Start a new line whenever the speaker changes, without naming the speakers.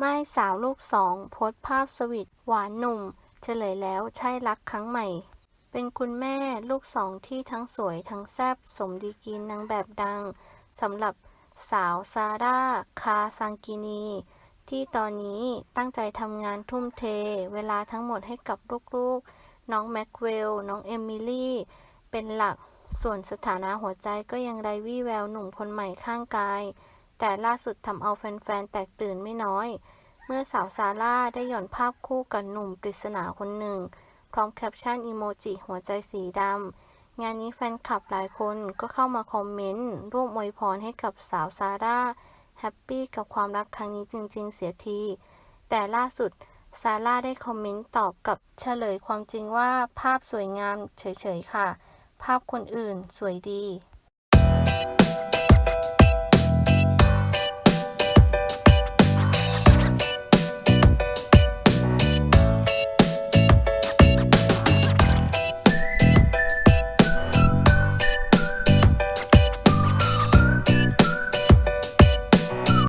ไม่สาวลูกสองโพสภาพสวีทหวานหนุ่ม เฉลยแล้วใช่รักครั้งใหม่ เป็นคุณแม่ลูกสองที่ทั้งสวยทั้งแซ่บสมดีกรีนางแบบดังสำหรับสาวซาร่า คาซังกินี ที่ตอนนี้ตั้งใจทำงานทุ่มเท เวลาทั้งหมดให้กับลูกๆ น้องแม็กเวล น้องเอมิลี่ เป็นหลัก ส่วนสถานะหัวใจก็ยังไร้วี่แววหนุ่มคนใหม่ข้างกาย แต่ล่าสุดทำเอาแฟนๆ แตกตื่นไม่น้อย เมื่อสาวซาร่าได้หย่อนภาพคู่กับหนุ่มปริศนาคนหนึ่ง พร้อมแคปชั่นอีโมจิหัวใจสีดำ งานนี้แฟนคลับหลายคนก็เข้ามาคอมเมนต์ร่วมอวยพรให้กับสาวซาร่าแฮปปี้กับความรักครั้งนี้จริง ๆ เสียที แต่ล่าสุดซาร่าได้คอมเมนต์ตอบกับเฉลยความจริงว่าภาพสวยงามเฉยๆค่ะ ภาพคนอื่นสวยดี